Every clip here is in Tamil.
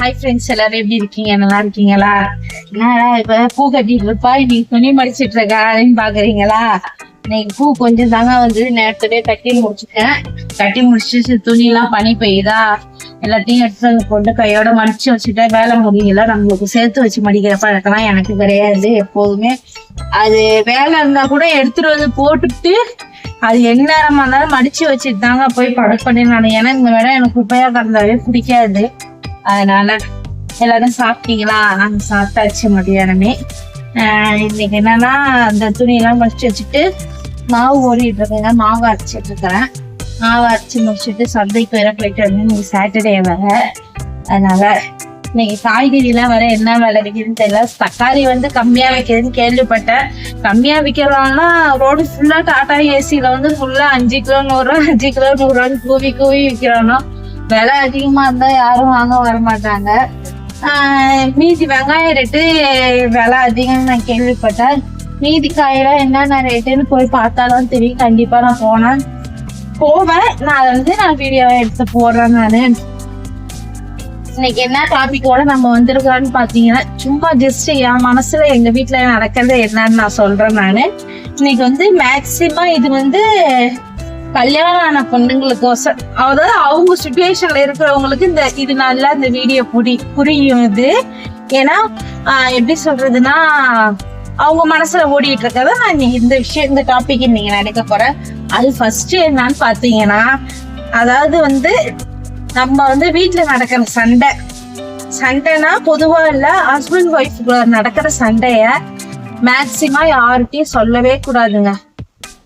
ஹாய் ஃப்ரெண்ட்ஸ் எல்லாரும் எப்படி இருக்கீங்க? நல்லா இருக்கீங்களா? என்னடா இப்ப பூ கட்டிட்டு இருப்பா இன்னைக்கு துணி மடிச்சிட்டு அப்படின்னு பாக்குறீங்களா? இன்னைக்கு பூ கொஞ்சம் தாங்க வந்து நேரத்துலயே கட்டி முடிச்சுட்டேன். கட்டி முடிச்சு துணி எல்லாம் பனி பெய்யுதா? எல்லாத்தையும் எடுத்து வந்து போட்டு கையோட மடிச்சு வச்சுட்டா வேலை முடியல. நம்மளுக்கு சேர்த்து வச்சு மடிக்கிற பழக்கம்லாம் எனக்கு கிடையாது எப்போதுமே. அது வேலை இருந்தா கூட எடுத்துட்டு வந்து போட்டுட்டு அது என்ன நேரமா இருந்தாலும் மடிச்சு வச்சுட்டு தாங்க போய் படுப்பண்ணி நான் ஏன்னா இந்த வேலை எனக்கு குப்பையா கிடந்தாவே பிடிக்காது. அதனால எல்லாரும் சாப்பிட்டீங்களா? நாங்கள் சாப்பிட்டாச்சு மதியானமே. இன்னைக்கு என்னன்னா அந்த துணியெல்லாம் முடிச்சு வச்சுட்டு மாவு ஓடிட்டு இருக்கேங்க மாவு அரைச்சிட்டு இருக்கிறேன் மாவு அரைச்சி முடிச்சுட்டு சந்தைக்கு வேற போயிட்டு வந்து இன்னைக்கு சாட்டர்டே வேற. அதனால இன்னைக்கு காய்கறிலாம் வேற என்ன விலை விற்கிறதுன்னு தெரியல. தக்காளி வந்து கம்மியா விற்குதுன்னு கேள்விப்பட்டேன். கம்மியா விற்கிறவங்கன்னா ரோடு ஃபுல்லா டாடா ஏசியில வந்து ஃபுல்லா அஞ்சு கிலோ நூறுரூவா அஞ்சு கிலோ நூறுரூவான்னு கூவி கூவி விற்கிறானோ விலை அதிகமா இருந்தா யாரும் வாங்க வர மாட்டாங்க மீதி வெங்காய ரேட்டு விலை அதிகம்னு நான் கேள்விப்பட்டேன். மீதி காயெல்லாம் என்னென்ன ரேட்டுன்னு போய் பார்த்தாலும் தெரியும். கண்டிப்பா நான் போனேன். போவேன். நான் அதை வந்து நான் வீடியோ எடுத்து போடுறேன் நான். இன்னைக்கு என்ன டாபிக்கோட நம்ம வந்திருக்கிறோம்னு பாத்தீங்கன்னா சும்மா ஜஸ்ட் என் மனசுல எங்க வீட்டுல நடக்கிறது என்னன்னு நான் சொல்றேன் நானு. இன்னைக்கு வந்து மேக்சிமம் இது வந்து கல்யாணம் ஆன பொண்ணுங்களுக்கும் அதாவது அவங்க சுச்சுவேஷன்ல இருக்கிறவங்களுக்கு இந்த இது நல்லா இந்த வீடியோ புரி புரியும் இது. ஏன்னா எப்படி சொல்றதுன்னா அவங்க மனசுல ஓடிட்டு இருக்கறத நான் இன்னைக்கு இந்த விஷயம் இந்த டாபிக் இன்னைக்கு நினைக்க போறேன். அது ஃபர்ஸ்ட் என்னன்னு பாத்தீங்கன்னா அதாவது வந்து நம்ம வந்து வீட்டுல நடக்கிற சண்டை. சண்டைனா பொதுவா இல்ல ஹஸ்பண்ட் ஒய்ஃப் நடக்கிற சண்டைய மேக்சிமம் யார்கிட்டயும் சொல்லவே கூடாதுங்க.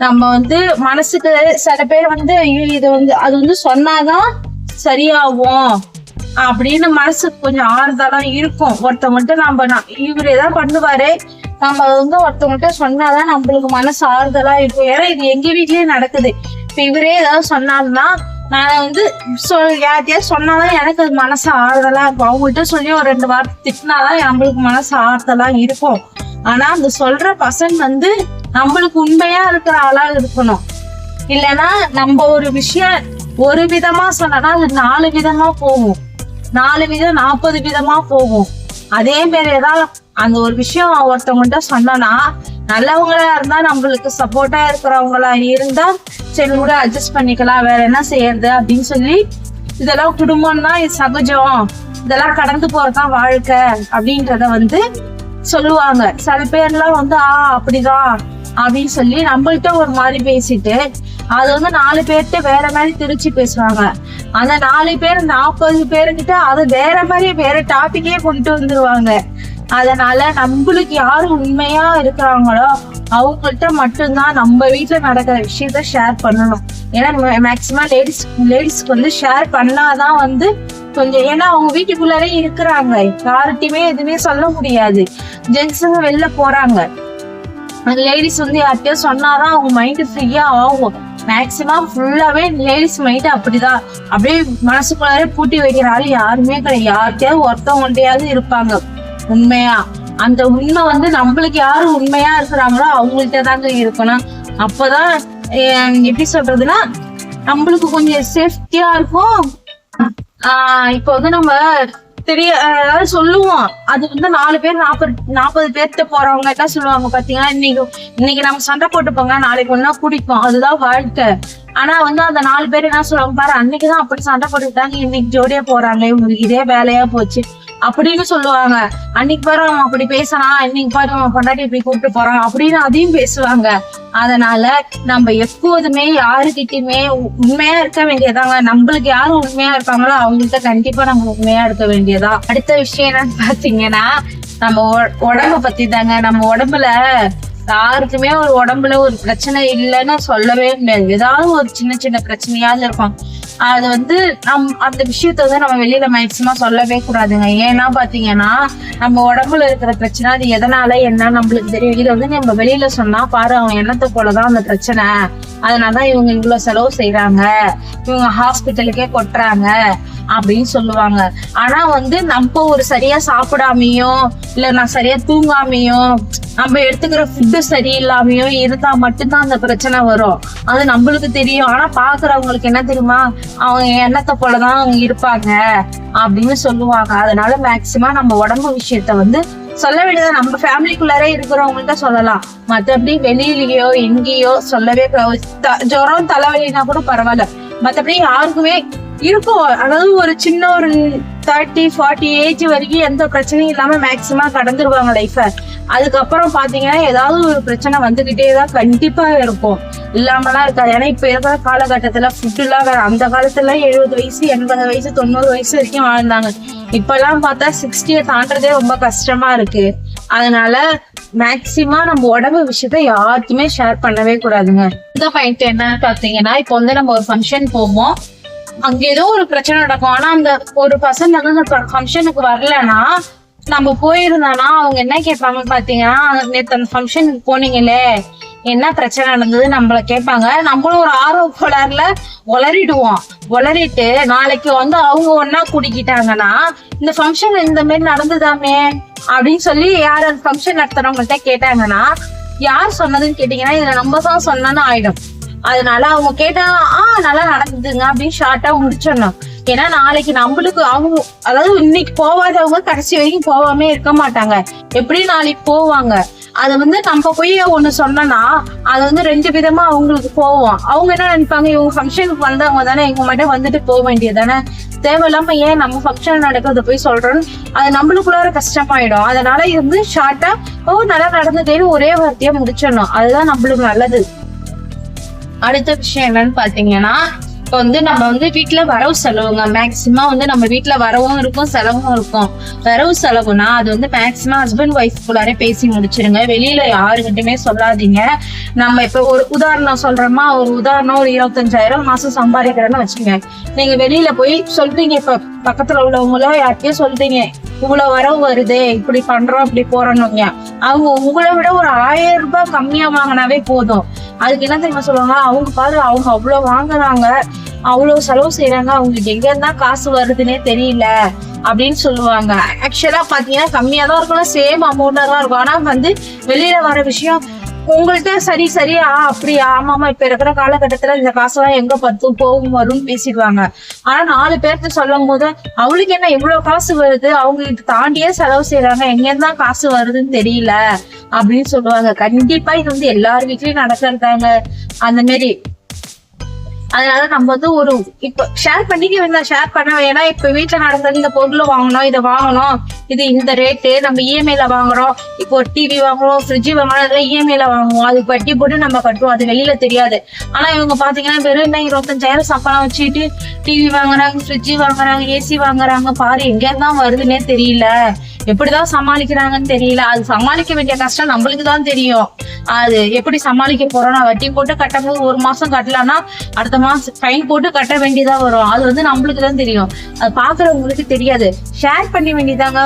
நம்ம வந்து மனசுக்கு சில பேர் வந்து ஐயோ இது வந்து அது வந்து சொன்னாதான் சரியாகும் அப்படின்னு மனசுக்கு கொஞ்சம் ஆறுதலா இருக்கும். ஒருத்தவங்கள்ட்ட நம்ம இவரே இவரு ஏதாவது பண்ணுவாரு நம்ம வந்து ஒருத்தவங்கள்ட்ட சொன்னாதான் நம்மளுக்கு மனசு ஆறுதலா இருக்கும். ஏன்னா இது எங்க வீட்லயே நடக்குது. இப்ப இவரே ஏதாவது சொன்னாருன்னா நான் வந்து சொல் யார்கிட்டயாவது சொன்னாதான் எனக்கு அது மனசு ஆறுதலா இருக்கும். அவங்கள்ட்ட சொல்லி ஒரு ரெண்டு வார்த்தை திட்டினாதான் நம்மளுக்கு மனசு ஆறுதலா இருக்கும். ஆனா அந்த சொல்ற பர்சன் வந்து நம்மளுக்கு உண்மையா இருக்கிற ஆளா இருக்கணும். இல்லைன்னா நம்ம ஒரு விஷயம் ஒரு விதமா சொன்னா அது நாலு விதமா போகும். நாலு விதம் நாற்பது விதமா போகும். அதே மாதிரிதான் ஏதாவது அந்த ஒரு விஷயம் ஒருத்தவங்கள்ட்ட சொன்னோம்னா நல்லவங்களா இருந்தா நம்மளுக்கு சப்போர்ட்டா இருக்கிறவங்களா இருந்தா சரி கூட அட்ஜஸ்ட் பண்ணிக்கலாம் வேற என்ன செய்யறது அப்படின்னு சொல்லி இதெல்லாம் குடும்பம்னா இது சகஜம். இதெல்லாம் கடந்து போறதுதான் வாழ்க்கை அப்படின்றத வந்து சொல்லுவாங்க. சில பேர்லாம் வந்து ஆ அப்படிதான் அப்படின்னு சொல்லி நம்மள்ட்ட ஒரு மாதிரி பேசிட்டு அது வந்து நாலு பேர்கிட்ட வேற மாதிரி திருச்சி பேசுவாங்க. அந்த நாலு பேர் நாற்பது பேருக்கிட்ட அது வேற மாதிரி வேற டாபிக்கே கொண்டு வந்துருவாங்க. அதனால நம்மளுக்கு யாரு உண்மையா இருக்கிறாங்களோ அவங்கள்ட்ட மட்டும்தான் நம்ம வீட்டுல நடக்கிற விஷயத்த ஷேர் பண்ணணும். ஏன்னா மேக்சிமம் லேடிஸ் லேடிஸ்க்கு வந்து ஷேர் பண்ணாதான் வந்து கொஞ்சம் ஏன்னா அவங்க வீட்டுக்குள்ளாரே இருக்கிறாங்க. யார்கிட்டயுமே எதுவுமே சொல்ல முடியாது. ஜென்ஸுங்க வெளில போறாங்க. அந்த லேடிஸ் வந்து யார்கிட்டயோ சொன்னாதான் அவங்க மைண்ட் ஃப்ரீயா ஆகும். மேக்சிமம் ஃபுல்லாவே லேடிஸ் மைண்ட் அப்படிதான். அப்படியே மனசுக்குள்ளாரே பூட்டி வைக்கிற ஆள் யாருமே கிடையாது. யார்கிட்டயாவது ஒருத்தவங்கள்ட்டயாவது இருப்பாங்க. உண்மையா? அந்த உண்மை வந்து நம்மளுக்கு யாரு உண்மையா இருக்கிறாங்களோ அவங்கள்ட்ட தாங்க இருக்கணும். அப்பதான் அஹ் எப்படி சொல்றதுன்னா நம்மளுக்கு கொஞ்சம் சேஃப்டியா இருக்கும். ஆஹ் இப்ப வந்து நம்ம தெரிய அதாவது சொல்லுவோம். அது வந்து நாலு பேர் நாற்பது நாற்பது பேர்த்த போறவங்க என்ன சொல்லுவாங்க பாத்தீங்கன்னா இன்னைக்கு இன்னைக்கு நம்ம சண்டை போட்டுப்போங்க நாளைக்கு ஒன்னா குடிப்போம். அதுதான் வாழ்க்கை. ஆனா வந்து அந்த நாலு பேர் என்ன சொல்லுவாங்க பாரு அன்னைக்குதான் அப்படி சண்டை போட்டுக்கிட்டாங்க இன்னைக்கு ஜோடியா போறாங்க இவங்களுக்கு இதே வேலையா போச்சு. அப்படின்னு சொல்லுவாங்க. அன்னைக்கு பாரு அவன் அப்படி பேசினா இன்னைக்கு பாரு அவன் பொண்டாட்டி இப்படி கூப்பிட்டு போறான் அப்படின்னு அதையும் பேசுவாங்க. அதனால நம்ம எப்போதுமே யாருக்கிட்டயுமே உண்மையா இருக்க வேண்டியதாங்க. நம்மளுக்கு யாரு உண்மையா இருக்காங்களோ அவங்கள்ட்ட கண்டிப்பா நம்ம உண்மையா இருக்க வேண்டியதா. அடுத்த விஷயம் என்னன்னு பாத்தீங்கன்னா நம்ம உ- உடம்ப பத்தி தாங்க நம்ம உடம்புல யாருக்குமே ஒரு உடம்புல ஒரு பிரச்சனை இல்லைன்னு சொல்லவே முடியாது. ஏதாவது ஒரு சின்ன சின்ன பிரச்சனையாவது இருக்கும் அது வந்து நம் அந்த விஷயத்த வந்து நம்ம வெளியில மேக்சிமம் சொல்லவே கூடாதுங்க. ஏன்னா பாத்தீங்கன்னா நம்ம உடம்புல இருக்கிற பிரச்சனை அது எதனால என்ன நம்மளுக்கு தெரியும். இதை வந்து நம்ம வெளியில சொன்னா பாரு அவன் எண்ணத்தை போலதான் அந்த பிரச்சனை. அதனாலதான் இவங்க இவ்வளவு செலவு செய்யறாங்க இவங்க ஹாஸ்பிட்டலுக்கே கொட்டுறாங்க அப்படின்னு சொல்லுவாங்க. ஆனா வந்து நம்ம ஒரு சரியா சாப்பிடாமையோ இல்ல நான் சரியா தூங்காமையோ நம்ம எடுத்துக்கிற ஃபுட்டு சரியில்லாமையோ இருந்தா மட்டும்தான் அந்த பிரச்சனை வரும். அது நம்மளுக்கு தெரியும். ஆனா பாக்குறவங்களுக்கு என்ன தெரியுமா? அவங்க எண்ணத்தை போலதான் அவங்க இருப்பாங்க அப்படின்னு சொல்லுவாங்க. அதனால மேக்சிமம் நம்ம உடம்பு விஷயத்த வந்து சொல்ல வேண்டியது நம்ம ஃபேமிலிக்குள்ளாரே இருக்கிறவங்கள்ட்ட சொல்லலாம். மற்றபடி வெளியிலயோ எங்கேயோ சொல்லவே த- ஜுரம் தலைவலினா கூட பரவாயில்ல. மற்றபடி யாருக்குமே இருக்கும். அதாவது ஒரு சின்ன ஒரு தேர்ட்டி ஃபார்ட்டி ஏஜ் வரைக்கும் எந்த பிரச்சனையும் இல்லாம மேக்சிமம் கடந்துருவாங்க லைஃப அதுக்கப்புறம் பாத்தீங்கன்னா ஏதாவது ஒரு பிரச்சனை வந்துகிட்டே தான் கண்டிப்பா இருக்கும். இல்லாமலாம் இருக்காது. ஏன்னா இப்ப இருக்கிற காலகட்டத்துல ஃபுட் எல்லாம் வேற அந்த காலத்துல எழுபது வயசு எண்பது வயசு தொண்ணூறு வயசு வரைக்கும் வாழ்ந்தாங்க. இப்பெல்லாம் பார்த்தா சிக்ஸ்டியை தாண்டதே ரொம்ப கஷ்டமா இருக்கு. அதனால மேக்சிமம் நம்ம உடம்பு விஷயத்த யாருக்குமே ஷேர் பண்ணவே கூடாதுங்க. இந்த பாயிண்ட் என்னன்னு பாத்தீங்கன்னா இப்போ வந்து நம்ம ஒரு ஃபங்க்ஷன் போவோம். அங்க ஏதோ ஒரு பிரச்சனை நடக்கும். ஆனா அந்த ஒரு பர்சன் வந்து அந்த ஃபங்க்ஷனுக்கு வரலன்னா நம்ம போயிருந்தோம்னா அவங்க என்ன கேட்பாங்க பாத்தீங்கன்னா நேத்து அந்த ஃபங்க்ஷனுக்கு போனீங்களே என்ன பிரச்சனை நடந்தது நம்மள கேட்பாங்க. நம்மளும் ஒரு ஆர்வ கோளாறுல உளறிடுவோம். உளறிட்டு நாளைக்கு வந்து அவங்க ஒன்னா கூட்டிக்கிட்டாங்கன்னா இந்த ஃபங்க்ஷன் இந்த மாதிரி நடந்துதாமே அப்படின்னு சொல்லி யார் அந்த ஃபங்க்ஷன் நடத்துறவங்கள்ட்ட கேட்டாங்கன்னா யார் சொன்னதுன்னு கேட்டீங்கன்னா இதுல நம்ம தான் சொன்னோன்னு ஆயிடும். அதனால அவங்க கேட்டா ஆ நல்லா நடந்ததுங்க அப்படின்னு ஷார்ட்டா முடிச்சிடணும். ஏன்னா நாளைக்கு நம்மளுக்கு அவங்க அதாவது இன்னைக்கு போவாதவங்க கடைசி வரைக்கும் போகாம இருக்க மாட்டாங்க. எப்படி நாளைக்கு போவாங்க? அதை வந்து நம்ம போய் ஒண்ணு சொன்னோம்னா அது வந்து ரெண்டு விதமா அவங்களுக்கு போவோம். அவங்க என்ன நினைப்பாங்க? இவங்க ஃபங்க்ஷனுக்கு வந்தவங்க தானே இவங்க மட்டும் வந்துட்டு போக வேண்டியது தானே தேவையில்லாம ஏன் நம்ம ஃபங்க்ஷன் நடக்கிறத போய் சொல்றோம் அது நம்மளுக்குள்ளார கஷ்டமாயிடும். அதனால இது வந்து ஷார்ட்டா ஓ நல்லா நடந்ததேன்னு ஒரே வார்த்தையா முடிச்சிடணும். அதுதான் நம்மளுக்கு நல்லது. அடுத்த விஷயம் என்னன்னு பாத்தீங்கன்னா இப்போ வந்து நம்ம வந்து வீட்டில் வரவு செலவுங்க. மேக்சிமம் வந்து நம்ம வீட்டில் வரவும் இருக்கும் செலவும் இருக்கும். வரவு செலவுனா அது வந்து மேக்சிமம் ஹஸ்பண்ட் ஒய்ஃப்குள்ளாரே பேசி முடிச்சிருங்க. வெளியில யாருக்கிட்டயுமே சொல்லாதீங்க. நம்ம இப்ப ஒரு உதாரணம் சொல்றோமா? ஒரு உதாரணம் ஒரு இருபத்தஞ்சாயிரம் மாசம் சம்பாதிக்கிறேன்னு வச்சுங்க நீங்க வெளியில போய் சொல்றீங்க இப்ப. பக்கத்துல உள்ளவங்களோ யார்கிட்டயோ சொல்றீங்க. இவ்வளவு வரவு வருது இப்படி பண்றோம் இப்படி போறோம்னுங்க அவங்க உங்களை விட ஒரு ஆயிரம் ரூபாய் கம்மியா வாங்கினாவே போதும். அதுக்கு என்ன தெரியுமா சொல்லுவாங்க? அவங்க பாரு அவங்க அவ்வளவு வாங்குறாங்க அவ்வளவு செலவு செய்யறாங்க அவங்களுக்கு எங்க இருந்தா காசு வருதுன்னே தெரியல அப்படின்னு சொல்லுவாங்க. ஆக்சுவலா பாத்தீங்கன்னா கம்மியா தான் இருக்கணும் சேம் அமௌண்டா தான் இருக்கும். ஆனா வந்து வெளியில வர விஷயம் உங்கள்ட்ட சரி சரி ஆ அப்படியா? ஆமாமா இப்ப இருக்கிற காலகட்டத்துல இந்த காசெல்லாம் எங்க பத்தும் போகும் வரும்னு பேசிடுவாங்க. ஆனா நாலு பேர்த்த சொல்லும் போது அவளுக்கு என்ன இவ்வளவு காசு வருது? அவங்க இது தாண்டியே செலவு செய்யறாங்க எங்க இருந்தா காசு வருதுன்னு தெரியல? அப்படின்னு சொல்லுவாங்க. கண்டிப்பா இது வந்து எல்லார் வீட்லயும் நடக்கிறதாங்க. அந்த மாதிரி அதனால நம்ம வந்து ஒரு இப்ப ஷேர் பண்ணிக்க வேண்டாம் ஷேர் பண்ண வேணாம். இப்ப வீட்டுல நடந்தது இந்த பொருள் வாங்கணும் இதை வாங்கணும். இது இந்த ரேட்டு நம்ம இஎம்ஐல வாங்குறோம். இப்போ ஒரு டிவி வாங்குறோம் ஃப்ரிட்ஜ் வாங்குறோம் அதெல்லாம் இஎம்ஐல வாங்குவோம். அது வட்டி போட்டு நம்ம கட்டுவோம். அது வெளியில தெரியாது. ஆனா இவங்க பாத்தீங்கன்னா வெறும் என்ன இருபத்தஞ்சாயிரம் சம்பளம் வச்சுட்டு டிவி வாங்குறாங்க ஃப்ரிட்ஜ் வாங்குறாங்க ஏசி வாங்குறாங்க. பாரு எங்க தான் வருதுன்னே தெரியல. எப்படிதான் சமாளிக்கிறாங்கன்னு தெரியல. அது சமாளிக்க வேண்டிய கஷ்டம் நம்மளுக்கு தான் தெரியும். அது எப்படி சமாளிக்க போறோம்? நான் வட்டி போட்டு கட்டும்போது ஒரு மாசம் கட்டலாம்னா அடுத்த மொத்தமா ஃபைன் போட்டு கட்ட வேண்டியதா வரும். அது வந்து நம்மளுக்கு தான் தெரியும். அது பாக்குறவங்களுக்கு தெரியாது. ஷேர் பண்ணி வேண்டியதாங்க.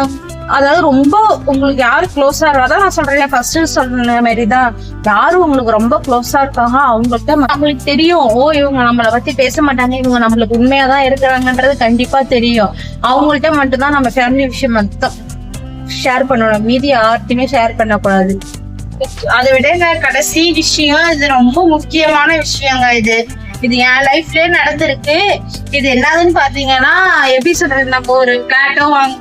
அதாவது ரொம்ப உங்களுக்கு யாரு க்ளோஸா அதான் நான் சொல்றேன். ஃபர்ஸ்ட் சொல்ற மாதிரி தான் யாரு உங்களுக்கு ரொம்ப க்ளோஸா இருக்காங்க அவங்கள்ட்ட நம்மளுக்கு தெரியும். ஓ இவங்க நம்மளை பத்தி பேச மாட்டாங்க. இவங்க நம்மளுக்கு உண்மையா தான் இருக்கிறாங்கன்றது கண்டிப்பா தெரியும். அவங்கள்ட்ட மட்டும்தான் நம்ம ஃபேமிலி விஷயம் மட்டும் ஷேர் பண்ணணும். மீதி யார்த்தையுமே ஷேர் பண்ணக்கூடாது. அதை விட நான் கடைசி விஷயம் இது ரொம்ப முக்கியமான விஷயங்க இது. இது என் லைஃப்லயே நடந்திருக்கு. இது என்னதுன்னு பாத்தீங்கன்னா எப்படி சொல்றது நம்ம ஒரு பிளாட்டோ வாங்க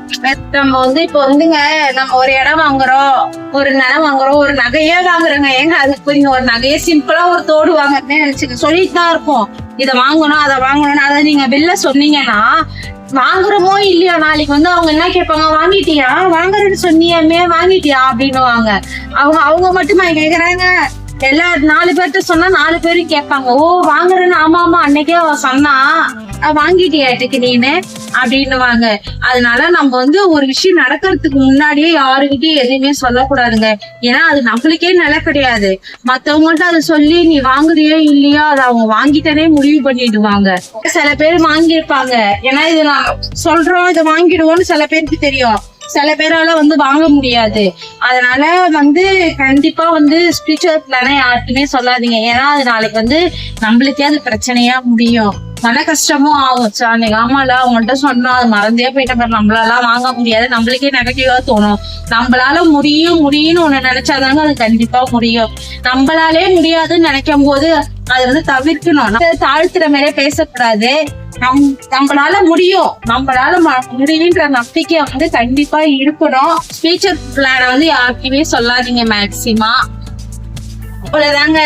நம்ம வந்து இப்போ வந்துங்க நம்ம ஒரு இடம் வாங்குறோம் ஒரு நிலம் வாங்குறோம் ஒரு நகையே வாங்குறோங்க. ஏங்க அதுக்கு புரியுங்க ஒரு நகையே சிம்பிளா ஒரு தோடு வாங்குறதுன்னு நினைச்சுக்க சொல்லிட்டு தான் இருக்கும். இதை வாங்கணும் அதை வாங்கணும் அதை நீங்க வெளில சொன்னீங்கன்னா வாங்குறோமோ இல்லையோ நாளைக்கு வந்து அவங்க என்ன கேட்பாங்க வாங்கிட்டியா? வாங்குறேன்னு சொன்னியாமே வாங்கிட்டியா? அப்படின்னுவாங்க. அவங்க அவங்க மட்டுமா கேக்குறாங்க. எல்லா நாலு பேர்கிட்ட சொன்னா நாலு பேரும் கேட்பாங்க. ஓ வாங்குறேன்னு ஆமா ஆமா அன்னைக்கே அவ சொன்னா வாங்கிட்டியாட்டுக்கு நீனு? அப்படின்னுவாங்க. அதனால நம்ம வந்து ஒரு விஷயம் நடக்கிறதுக்கு முன்னாடியே யாருக்கிட்டையும் எதுவுமே சொல்லக்கூடாதுங்க. ஏன்னா அது நம்மளுக்கே நில கிடையாது. மத்தவங்கள்ட்ட அதை சொல்லி நீ வாங்குறியோ இல்லையோ? அதை அவங்க வாங்கிட்டனே முடிவு பண்ணிடுவாங்க. சில பேர் வாங்கியிருப்பாங்க. ஏன்னா இது நான் சொல்றோம் இதை வாங்கிடுவோம்னு சில பேருக்கு தெரியும். சில பேரால வந்து வாங்க முடியாது. அதனால வந்து கண்டிப்பா வந்து ஸ்பிரிச்சுவல் பிளான யாருக்குமே சொல்லாதீங்க. ஏன்னா அது நாளைக்கு வந்து நம்மளுக்கே அது பிரச்சனையா முடியும். மன கஷ்டமும் ஆகும் அன்னைக்கு ஆமால அவங்கள்ட்ட சொன்னா அது மறந்தே போயிட்டாங்க நம்மளாலாம் நம்மளால வாங்க முடியாது. நம்மளுக்கே நெகட்டிவா தோணும். நம்மளால முடியும் முடியும்னு ஒண்ணு நினைச்சாதாங்க அது கண்டிப்பா முடியும். நம்மளாலே முடியாதுன்னு நினைக்கும் போது அது வந்து தவிர்க்கணும். தாழ்த்துற மேலே பேசக்கூடாது. நம் நம்மளால முடியும். நம்மளால முடியுன்ற நம்பிக்கை வந்து கண்டிப்பா இருக்கணும். ஃபியூச்சர் பிளான வந்து யாருக்குமே சொல்லாதீங்க மேக்சிமா இப்படிதாங்க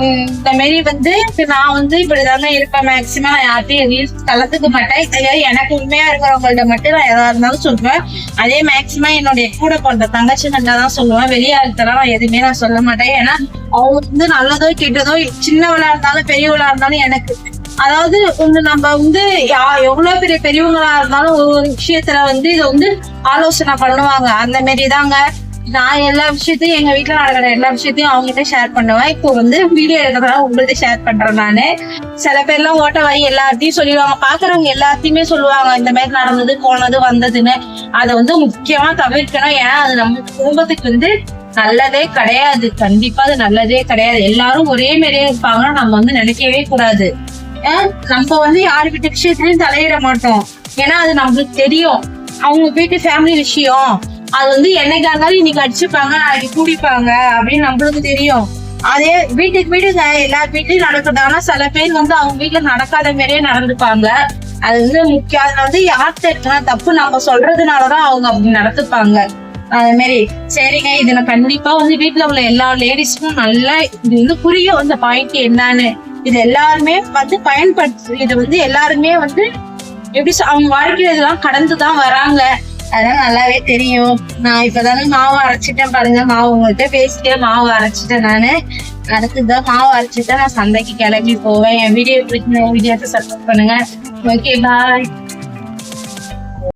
இந்த மாரி வந்து நான் வந்து இப்படிதாங்க இருப்பேன். மேக்சிமம் நான் யார்ட்டையும் ரீல்ஸ் கலந்துக்க மாட்டேன். இதே எனக்கு உண்மையா இருக்கிறவங்கள்ட்ட மட்டும் நான் எதா இருந்தாலும் சொல்லுவேன். அதே மேக்சிமம் என்னுடைய கூட பிறந்த தங்கச்சிங்கள்ட்ட தான் சொல்லுவேன். வெளியாளத்தெல்லாம் நான் எதுவுமே நான் சொல்ல மாட்டேன். ஏன்னா அவங்க வந்து நல்லதோ கெட்டதோ சின்னவளா இருந்தாலும் பெரியவளா இருந்தாலும் எனக்கு அதாவது ஒண்ணு நம்ம வந்து யா- எவ்வளவு பெரிய பெரியவங்களா இருந்தாலும் ஒரு விஷயத்துல வந்து இதை வந்து ஆலோசனை பண்ணுவாங்க. அந்த மாரிதாங்க. நான் எல்லா விஷயத்தையும் எங்க வீட்டுல நடக்கிற எல்லா விஷயத்தையும் அவங்க கிட்ட ஷேர் பண்ணுவேன். இப்போ வந்து வீடியோ எடுக்கிறதுனால உங்கள்கிட்ட ஷேர் பண்றேன் நானு. சில பேர்லாம் ஓட்ட வாங்கி எல்லாத்தையும் சொல்லிடுவாங்க. பாக்குறவங்க எல்லாத்தையுமே சொல்லுவாங்க இந்த மாதிரி நடந்தது போனது வந்ததுன்னு. அதை வந்து முக்கியமா தவிர்க்கணும். ஏன்னா அது நம்ம குடும்பத்துக்கு வந்து நல்லதே கிடையாது. கண்டிப்பா அது நல்லதே கிடையாது. எல்லாரும் ஒரே மாதிரியே இருப்பாங்கன்னா நம்ம வந்து நினைக்கவே கூடாது. நம்ம வந்து யார் வீட்டு விஷயத்துலயும் தலையிட மாட்டோம். ஏன்னா அது நம்மளுக்கு தெரியும். அவங்க வீட்டு ஃபேமிலி விஷயம். அது வந்து என்னைக்கா இருந்தாலும் இன்னைக்கு அடிச்சுப்பாங்க நாளைக்கு கூடிப்பாங்க அப்படின்னு நம்மளுக்கு தெரியும். அதே வீட்டுக்கு வீடுங்க எல்லார் வீட்லயும் நடக்குது. ஆனா சில பேர் வந்து அவங்க வீட்டுல நடக்காத மாதிரியே நடந்துப்பாங்க. அது வந்து முக்கியம். அதுல வந்து யார்கிட்ட இருக்குன்னா தப்பு நம்ம சொல்றதுனாலதான் அவங்க அப்படி நடந்துப்பாங்க. அது மாதிரி சரிங்க இது நான் கண்டிப்பா வந்து வீட்டுல உள்ள எல்லா லேடிஸ்க்கும் நல்லா இது வந்து புரியும் இந்த பாயிண்ட் என்னன்னு. இது எல்லாருமே வந்து பயன்படுத்து இது வந்து எல்லாருமே வந்து எப்படி அவங்க வாழ்க்கையில இதெல்லாம் கடந்துதான் வராங்க. அதெல்லாம் நல்லாவே தெரியும். நான் இப்பதானே மாவு அரைச்சிட்டேன் பாருங்க. மாவு உங்கள்கிட்ட பேசிட்டே மாவு அரைச்சிட்டேன் நானு. அடுத்துதான் மாவு அரைச்சிட்டு நான் சந்தைக்கு கிளம்பி போவேன். என் வீடியோ பிடிக்கும் வீடியோ சப்போர்ட் பண்ணுங்க. Okay bye